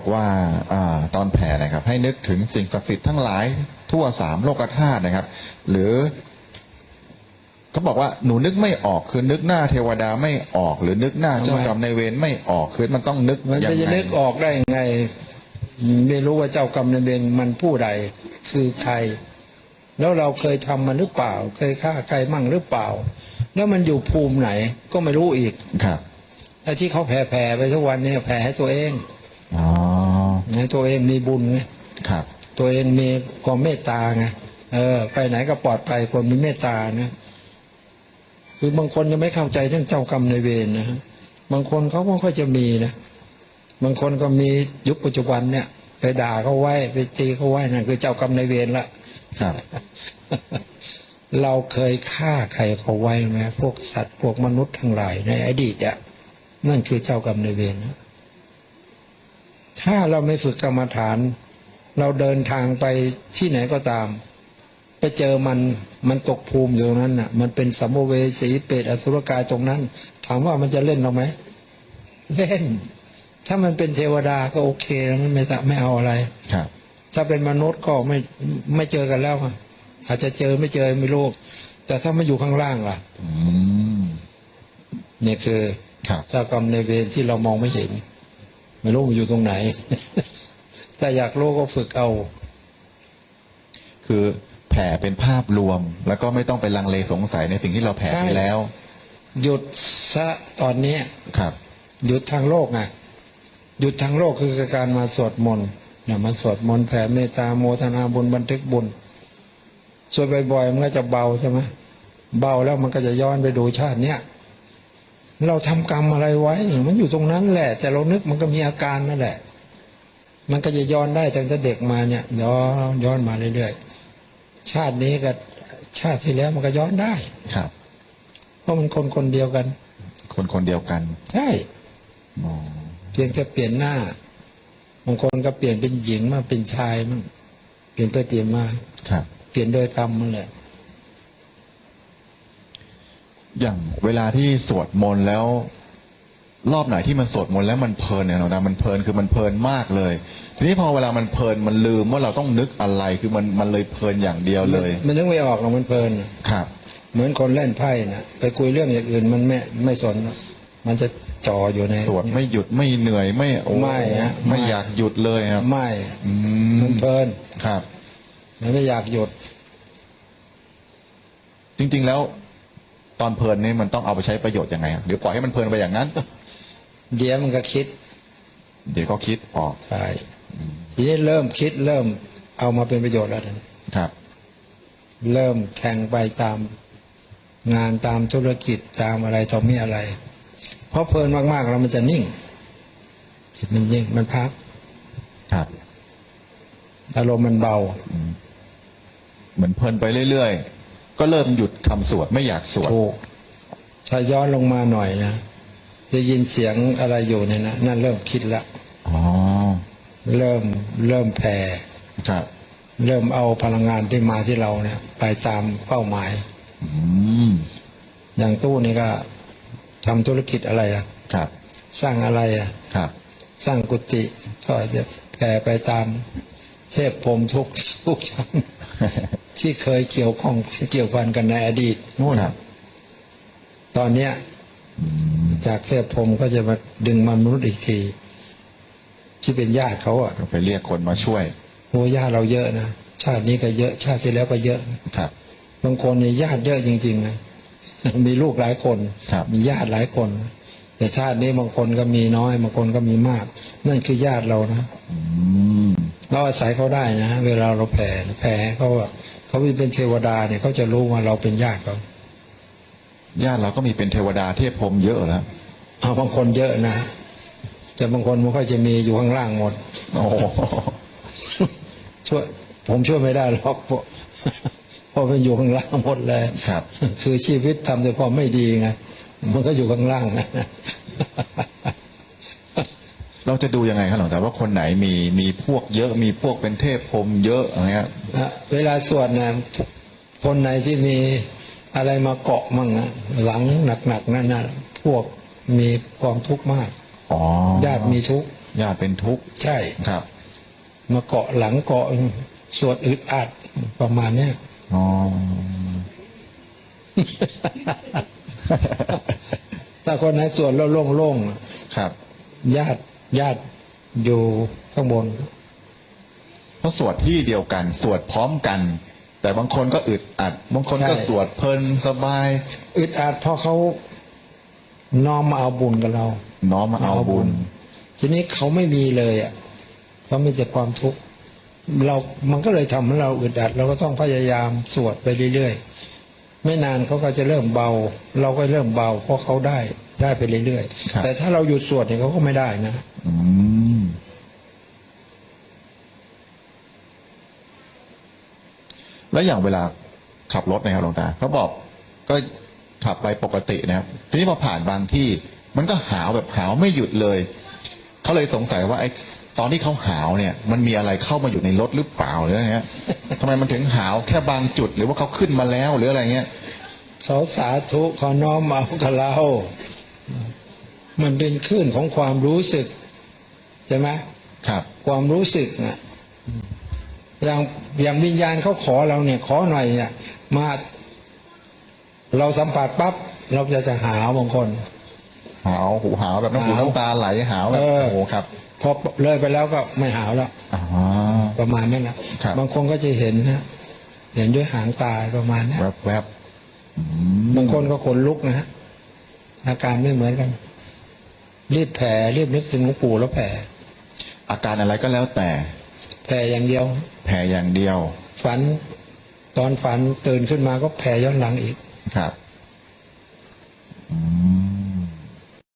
บอกว่าอาตอนแผ่นะครับ ให้นึกถึงสิ่งศักดิ์สิทธิ์ทั้งหลายทั่วสามโลกธาตุนะครับ หรือเขาบอกว่าหนูนึกไม่ออกคือนึกหน้าเทวดาไม่ออก หรือนึกหน้าเจ้ากรรมในายเวรไม่ออกคือมันต้องนึกมันยังจะไงนึกออกได้ยังไง ไม่รู้ว่าเจ้ากรรมนายเวรมันผู้ใดคือใคร แล้วเราเคยทำมันหรือเปล่า เคยฆ่าใครมั่งหรือเปล่า แล้วมันอยู่ภูมิไหนก็ไม่รู้อีกครับไอ้ที่เขาแผ่ๆไปทุกวันเนี่ยแผ่ให้ตัวเองอ๋อ ให้ตัวเองมีบุญไงครับ ตัวเองมีความเมตตาไงเออ ไปไหนก็ปลอดภัยคนมีเมตตานะคือบางคนยังไม่เข้าใจเรื่องเจ้ากรรมนายเวรนะฮะบางคนเขาก็ค่อยจะมีนะบางคนก็มียุคปัจจุบันเนี่ย ไปด่าเขาไว้ไปตีเขาไว้นั่นคือเจ้ากรรมนายเวรละครับ เราเคยฆ่าใครเขาไว้ไหมพวกสัตว์พวกมนุษย์ทั้งหลายในอดีตอะนั่นคือเจ้ากรรมนายเวรนะ ถ้าเราไม่ฝึกกรรมฐาน เราเดินทางไปที่ไหนก็ตาม ไปเจอมันมันตกภูมิอยู่ตรงนั้นน่ะ มันเป็นสัมภเวสีเปรตอสุรกายตรงนั้น ถามว่ามันจะเล่นเราไหมเล่น ถ้ามันเป็นเทวดาก็โอเคแล้วมันไม่ตะไม่เอาอะไรครับ ถ้าเป็นมนุษย์ก็ไม่ไม่เจอกันแล้วอะอาจจะเจอไม่เจอไม่รู้แต่ถ้ามาอยู่ข้างล่างล่ะอืมนี่คือครับเจ้ากรรมในายเวรที่เรามองไม่เห็น ไม่รู้มันอยู่ตรงไหน ถ้าอยากรู้ก็ฝึกเอา คือแผ่เป็นภาพรวม แล้วก็ไม่ต้องไปลังเลสงสัยในสิ่งที่เราแผ่ใช่ไปแล้ว หยุดซะตอนนี้ครับ หยุดทางโลกไงหยุดทางโลกคือการมาสวดมนต์เนี่ยมาสวดมนต์แผ่เมตตาโมทนาบุญบันทึกบุญสวดบ่อยๆมันก็จะเบาใช่ไหมเบาแล้วมันก็จะย้อนไปดูชาติเนี้ย เราทำกรรมอะไรไว้ มันอยู่ตรงนั้นแหละ แต่เรานึกมันก็มีอาการนั่นแหละ มันก็จะย้อนได้ตั้งแต่เด็กมาเนี่ยย้อนย้อนมาเรื่อยๆชาตินี้กับชาติที่แล้วมันก็ย้อนได้ครับ เพราะมันคนคนเดียวกัน คนคนเดียวกัน ใช่อ๋อเพียงจะเปลี่ยนหน้าบางคนก็เปลี่ยนเป็นหญิงมาเป็นชายมั่งเปลี่ยนไปเปลี่ยนมาครับ เปลี่ยนโดยกรรมนั่นแหละ อย่างเวลาที่สวดมนต์แล้วรอบไหนที่มันสวดมนต์แล้วมันเพลินเนี่ยหลวงตามันเพลินคือมันเพลินมากเลย ทีนี้พอเวลามันเพลินมันลืมว่าเราต้องนึกอะไรคือมันมันเลยเพลินอย่างเดียวเลย มันนึกไม่ออกหรอกมันเพลินครับ เหมือนคนเล่นไพ่นะไปคุยเรื่องอย่างอื่นมันไม่ไม่สนหรอกมันจะจ่ออยู่ในสวดไม่หยุดไม่เหนื่อยไม่โอ้ไม่ฮะไม่ไม่อยากหยุดเลยครับไม่อืมมันเพลินครับมันไม่อยากหยุด จริง ๆแล้ว ตอนเพลินนี่มันต้องเอาไปใช้ประโยชน์ยังไงครับหรือปล่อยให้มันเพลินไปอย่างนั้น เดี๋ยวมันก็คิด เดี๋ยวก็คิดออกใช่ทีนี้เริ่มคิดเริ่มเอามาเป็นประโยชน์แล้วนะครับ เริ่มแข่งไปตามงานตามธุรกิจตามอะไรต่อมีอะไร เพราะเพลินมากๆแล้วมันจะนิ่งจิตมันยิ่งมันพัก ครับอารมณ์มันเบา เหมือนเพลินไปเรื่อยๆ ก็เริ่มหยุดคำสวดไม่อยากสวดถูกถ้าย้อนลงมาหน่อยนะจะยินเสียงอะไรอยู่เนี่ยนะนั่นเริ่มคิดละอ๋อเริ่มเริ่มแผ่ครับเริ่มเอาพลังงานที่มาที่เราเนี่ย ไปตามเป้าหมายอืมอย่างตู้นี่ก็ทำธุรกิจอะไรอะครับ สร้างอะไรอะครับ สร้างกุฏิก็จะแผ่ไปตามเทพพรหมทุกทุกชั้น ที่เคยเกี่ยวข้องเกี่ยวพันกันในอดีตนู่นครับ ตอนเนี้ยอืมจากเทพพรหมก็จะมาดึงมนุษย์อีกที ที่เป็นญาติเขาอะก็ไปเรียกคนมาช่วยโอ้ญาติเราเยอะนะชาตินี้ก็เยอะ ชาติที่แล้วก็เยอะครับ บางคนเนี่ยญาติเยอะจริง ๆ นะมีลูกหลายคนครับมีญาติหลายคน แต่ชาตินี้บางคนก็มีน้อยบางคนก็มีมาก นั่นคือญาติเรานะอืมเราอาศัยเขาได้นะเวลาเราแผ่แผ่ให้เขาอะ เขาเป็นเทวดาเนี่ยเขาจะรู้ว่าเราเป็นญาติเขาญาติเราก็มีเป็นเทวดาเทพพรหมเยอะแล้วเอาบางคนเยอะนะแต่บางคนมันก็จะมีอยู่ข้างล่างหมดโอ้โหช่วยผมช่วยไม่ได้หรอกเพราะเพราะมันอยู่ข้างล่างหมดเลยครับ คือชีวิตทำแต่ความไม่ดีไงมันก็อยู่ข้างล่างนะเราจะดูยังไงครับหลวงตาว่าคนไหนมีมีพวกเยอะมีพวกเป็นเทพพรหมเยอะอะไรเงี้ย นะเวลาสวดนะคนไหนที่มีอะไรมาเกาะมั่งนะหลังหนักๆนั่นนะพวกมีความทุกข์มากอ๋อญาติมีทุกข์ญาติเป็นทุกข์ใช่ครับ มาเกาะหลังเกาะสวดอึดอัดประมาณเนี้ยอ๋อถ้าคนไหนสวดแล้วโล่งครับๆญาติญาติอยู่ข้างบน เพราะสวดที่เดียวกัน สวดพร้อมกัน แต่บางคนก็อึดอัด บางคนก็ใช่ สวดเพลินสบาย อึดอัดเพราะเขาน้อมมาเอาบุญกับเรา น้อมมาเอาบุญ ทีนี้เขาไม่มีเลยอะเขามีแต่ความทุกข์เรา มันก็เลยทำให้เราอึดอัด เราก็ต้องพยายามสวดไปเรื่อยๆ ไม่นานเขาก็จะเริ่มเบา เราก็เริ่มเบา เพราะเขาได้ได้ไปเรื่อยครับ ๆ แต่ถ้าเราหยุดสวดเนี่ยเขาก็ไม่ได้นะ อืม แล้วอย่างเวลาขับรถนะครับหลวงตาเขาบอกก็ขับไปปกตินะครับ ทีนี้พอผ่านบางที่ มันก็หาวแบบหาวไม่หยุดเลยเขาเลยสงสัยว่าไอ้ตอนที่เขาหาวเนี่ย มันมีอะไรเข้ามาอยู่ในรถหรือเปล่าหรืออะไรเงี้ยทำไมมันถึงหาวแค่บางจุดหรือว่าเขาขึ้นมาแล้วหรืออะไรเงี้ยเขาสาธุเขาน้อมเอากับเรา มันเป็นคลื่นของความรู้สึกใช่ไหมครับ ความรู้สึกนะ อย่างอย่างวิญญาณเขาขอเราเนี่ย ขอหน่อยเนี่ย มาเราสัมผัสปั๊บเราจะจะหาวบางคน หาวหูหาวแบบน้ำหูหาวน้ำตาไหลหาวแบบเออโอ้โหครับพอเลยไปแล้วก็ไม่หาวแล้วอ๋อประมาณนั้นนะครับบางคนก็จะเห็นนะเห็นด้วยหางตาประมาณนั้นแวบแวบอืมบางคนก็ขนลุกนะฮะอาการไม่เหมือนกัน รีบแผ่รีบนึกถึงหลวงปู่แล้วแผ่อาการอะไรก็แล้วแต่ แผ่อย่างเดียว แผลอย่างเดียว ฝันตอนฝันตื่นขึ้นมาก็แผ่ย้อนหลังอีกครับ